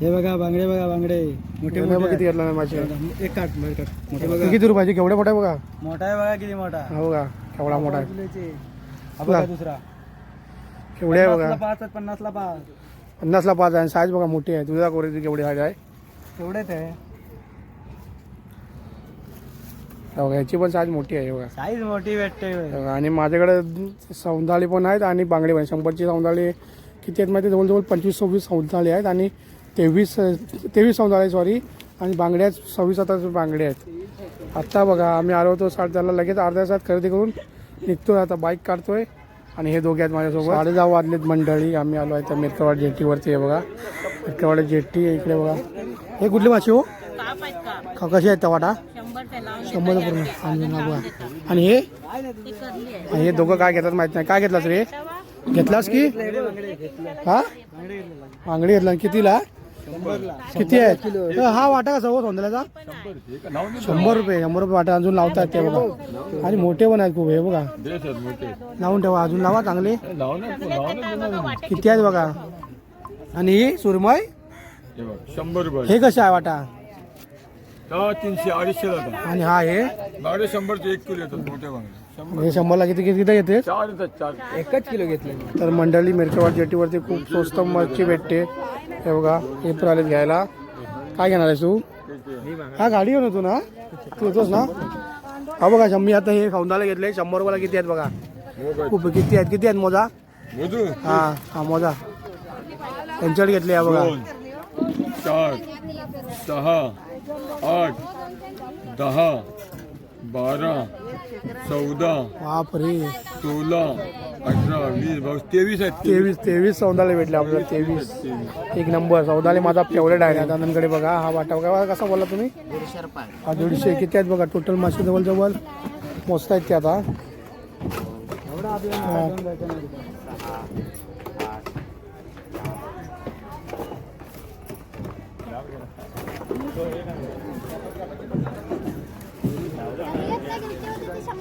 हे बघा बांगडे बघा बांगडे. मोठे मोठे. बघ मोठे किती घेतला आहेत. एक काट मोठे बघा. किती रुपयाचे? केवढे मोठे बघा. मोठा आहे बघा किती मोठा? हा बघा केवढा मोठा आहे. किलोचे. हा बघा दुसरा. केवढे आहे बघा. पाच आहेत, पन्नासला पाच. पन्नासला पाच आहे साईज बघा मोठी आहे. तुझ्या कोरेची केवढी साईज आहे? तेवढेच आहे. हा बघा याची पण साईज मोठी आहे बघा. साईज मोठी भेटते. आणि माझ्याकडे सौंदाळी पण आहेत आणि बांगडे पण शंभरची सौंदाळी किती आहेत माहिती? जवळजवळ पंचवीस सव्वीस सौंदाळी आहेत आणि तेवीस तेवीस सौंदाळे सॉरी आणि बांगड्या सव्वीस आता बांगडे आहेत. आत्ता बघा आम्ही आलो होतो साडे त्याला लगेच अर्ध्या तासात खरेदी करून निघतोय आता बाईक काढतोय. आणि हे दोघे आहेत माझ्यासोबत. साडे दहा वाजलेत मंडळी आम्ही आलो आहे त्या मिरकवाड जेट्टीवरती आहे बघा. मिरकवाड जेट्टी आहे इकडे बघा. हे कुठली माशी हो? कशी आहेत टमाटा शंभर पूर्ण आणि हे? आहे हे दोघं काय घेतात माहीत नाही. काय घेतलास रे? घेतलास की? हा? बांगडी घेतला. कितीला? किती आहे हा वाटा कसा हो सोंदल्याचा शंभर रुपये शंभर रुपये वाटा अजून लावतात ते बघा. आणि मोठे पण आहेत खूप हे बघा. लावून ठेवा अजून लावा चांगले. किती आहेत बघा? आणि ही सुरमय? शंभर रुपये हे कसे आहे वाटा? तीनशे अडीचशे आणि हा हे? शंभरचे एक किलो येतात मोठे हे शंभरला किती किती घेते चार येतात चार. एकच किलो घेतले तर मंडळी मिरकवाड जेटीवरती खूप स्वस्त मच्छी भेटते. हे बघा हे पण आलेत घ्यायला. काय घेणार आहेस तू? हा गाडी घेऊन होतो ना? तू येतोस ना? हा बघा शंभी आता हे सौंदाला घेतले शंभर रुपयाला किती आहेत बघा? खूप किती आहेत? किती आहेत मोजा? मोजू. हा हा मोजा. त्यांच्याकडे घेतले हा बघा. चार सहा आठ दहा बारा चौदा बाप रे सोळा अठरा वीस बावीस तेवीस आहेत तेवीस तेवीस सौदाले भेटले आपल्याला तेवीस. एक नंबर सौदाले माझा फेवरेट आहे. दादांकडे बघा हा वाटा बघा कसा बोला तुम्ही? हा दीडशे किती आहेत बघा टोटल मासे जवळ जवळ मोजता आहेत ते आता.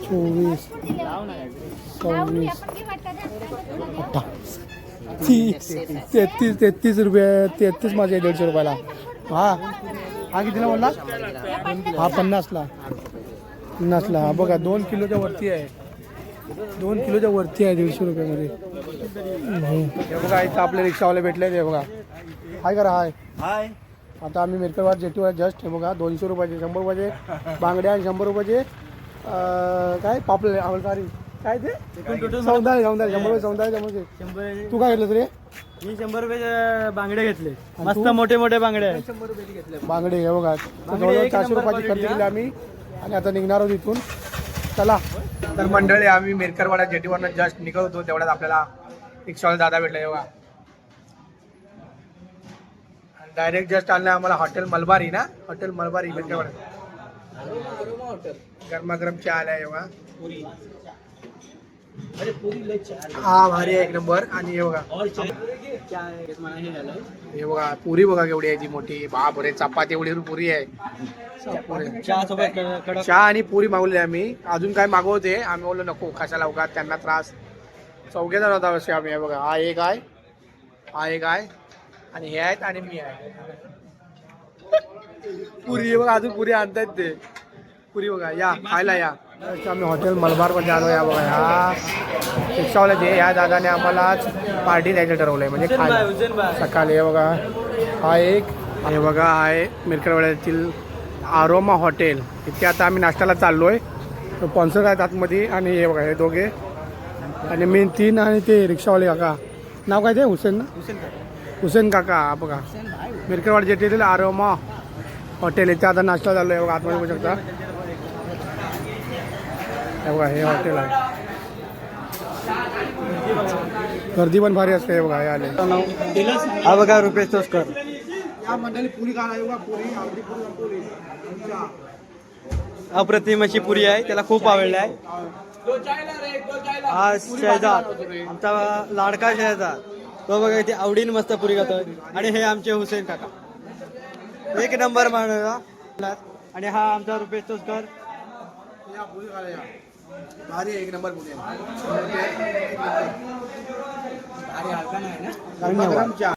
चोवीस सव्वीस अठ्ठावीस तीस तेहतीस तेहतीस रुपये तेहतीस माझे दीडशे रुपयाला. हा हा कितीला बोलला? हा पन्नासला. पन्नासला. हा बघा दोन किलोच्या वरती आहे. दोन किलोच्या वरती आहे दीडशे रुपयामध्ये. बघा इथं आपले रिक्षावाले भेटले हे बघा. हाय करा हाय. हाय. आता आम्ही मिरकरवाड जेटीवर जस्ट हे बघा दोनशे रुपयाचे शंभर रुपयाचे बांगड्या आणि शंभर रुपयाचे काय? पापले सॉरी. काय ते? सौंदाळे सौंदाळे शंभर रुपये सौंदाळे शंभर रुपये. शंभर तू काय घेतलं रे? मी शंभर रुपये बांगडे घेतले. मस्त? मोठे मोठे बांगडे. आहेत बांगडे हे बघा तर जवळजवळ चारशे रुपयाची खरेदी केली आम्ही. आणि आता निघणार आहोत इथून. चला. तर मंडळी आम्ही मिरकरवाड्या जेटीवरनं जस्ट निघत होतो तेवढ्यात आपल्याला रिक्षावाला दादा भेटले तेव्हा डायरेक्ट जस्ट आलं आम्हाला हॉटेल मलबारी ना? हॉटेल मलबारी मिरकरवाड्या गरमागरम चहा आलाय एवढा. हा भारी आहे एक नंबर. आणि हे बघा. हे बघा पुरी बघा केवढी आहे ती मोठी. बाप रे चपाती एवढी पुरी आहे. पुरी. चहा सोबत कडक. चहा आणि पुरी मागवली आम्ही. अजून काय मागवते आम्ही बोललो नको कशाला उगाच त्यांना त्रास. चौघे जण होता असे आम्ही हे बघा. हा एक आहे. हा एक आहे. आणि हे आहेत आणि मी आहे. पुरी बघा अजून पुरी आणतायत ते. पुरी बघा या खायला या। आम्ही हॉटेल मलबारमध्ये आलो या बघा ह्या रिक्षावाल्याचे ह्या दादाने आम्हाला आज पार्टी द्यायचं ठरवलंय म्हणजे हुसेन भाई खायला। सकाळी हे बघा हा एक हे बघा हा आहे मिरकरवाड्यातील आरोमा हॉटेल. इथे आता आम्ही नाश्त्याला चाललोय. स्पॉन्सर आहेत आतमध्ये आणि हे बघा हे दोघे. आणि मेन तीन आणि ते रिक्षावाले काका. नाव काय ते? हुसेन ना? हुसेन काका. हा बघा. मिरकरवाड जेटीतील आरोमा हॉटेल. इथे आता नाश्ता चालू आहे बघा आतमध्ये बघू शकता. हे बघा हे हॉटेल आहे. गर्दी पण भारी असते हे बघा हे आले. हा बघा रुपेश तोसकर. अप्रतिम अशी पुरी आहे त्याला खूप आवडली आहे. हा शहजाद. आमचा लाडका शहजाद. तो बघा इथे आवडीने मस्त पुरी खातो. आणि हे आमचे हुसेन काका. एक नंबर माणूस आणि हा आमचा रुपेश तोसकर. भारी एक नंबर पुरी आहे. ना?